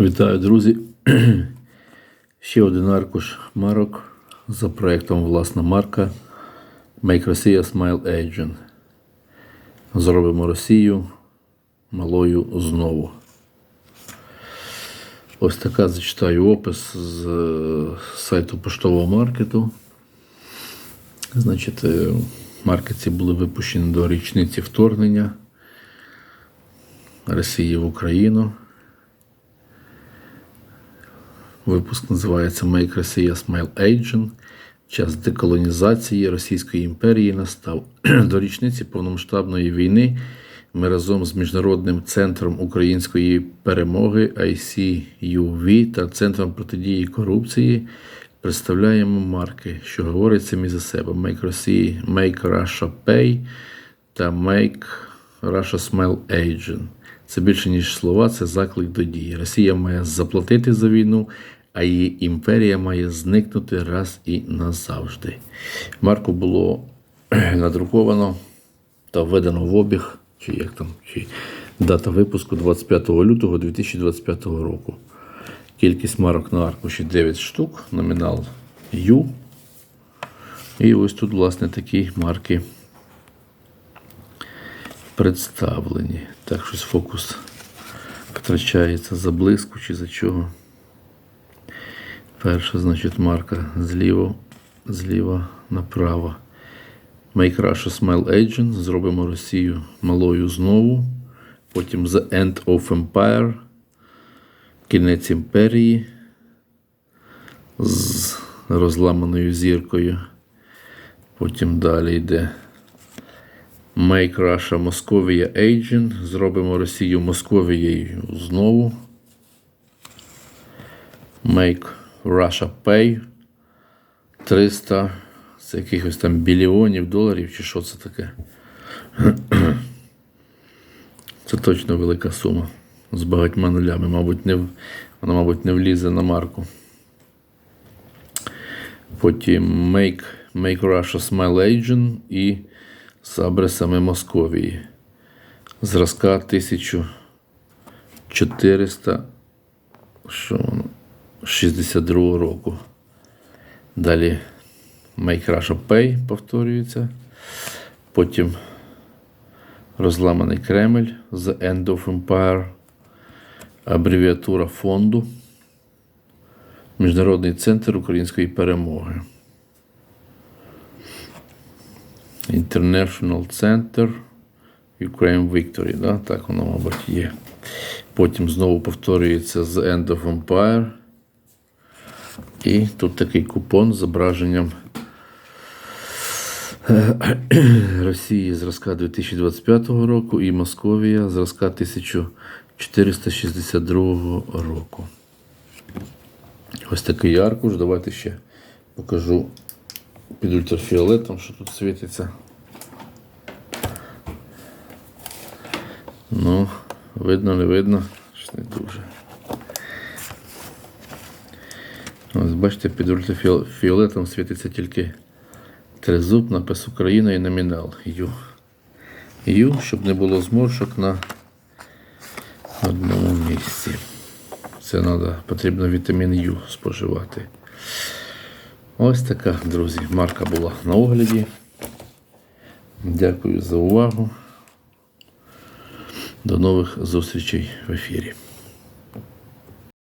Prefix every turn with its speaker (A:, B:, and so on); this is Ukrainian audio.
A: Вітаю, друзі. Ще один аркуш марок за проєктом власна марка Make Russia Smile Agent. Зробимо Росію малою знову. Ось така зачитаю опис з е, сайту поштового маркету. Значить, е, були випущені до річниці вторгнення Росії в Україну. Випуск називається Make Russia Smile Agent. Час деколонізації Російської імперії настав. До річниці повномасштабної війни ми разом з Міжнародним центром української перемоги ICUV та Центром протидії корупції представляємо марки, що говорять самі за себе: Make Russia, Make Russia Pay та Make Russia Smile Agent. Це більше ніж слова, це заклик до дії. Росія має заплатити за війну, а її імперія має зникнути раз і назавжди. Марку було надруковано та введено в обіг, чи як там, чи дата випуску 25 лютого 2025 року. Кількість марок на аркуші 9 штук, номінал U. І ось тут, власне, такі марки представлені. Так, щось фокус втрачається за блиску чи за чого. Перша, значить, марка зліва, зліва направо. Make Russia Smile Agent. Зробимо Росію малою знову. Потім The End of Empire. Кінець імперії з розламаною зіркою. Потім далі йде Make Russia Московія Agent. Зробимо Росію Московією знову. Make Russia Pay. 300 з якихось там біліонів доларів, чи що це таке? Це точно велика сума. З багатьма нулями. Мабуть, не, вона, мабуть, не влізе на марку. Потім Make, Make Russia Smile Agent і з адресами Московії. Зразка 1400 що воно? 62 року. Далі Make Pay повторюється. Потім розламаний Кремль The End of Empire. Абревіатура фонду. Міжнародний центр української перемоги. International Center Ukraine Victory. Да? Так воно, мабуть, є. Потім знову повторюється The End of Empire. І тут такий купон з зображенням Росії зразка 2025 року і Московія зразка 1462 року. Ось такий аркуш. Давайте ще покажу під ультрафіолетом, що тут світиться. Ну, видно, не видно, що не дуже. Ось бачите, під ультрафіолетом світиться тільки тризуб, напис Україна і номінал Ю. Ю, щоб не було зморшок на одному місці. Це треба, потрібно вітамін Ю споживати. Ось така, друзі, марка була на огляді. Дякую за увагу. До нових зустрічей в ефірі.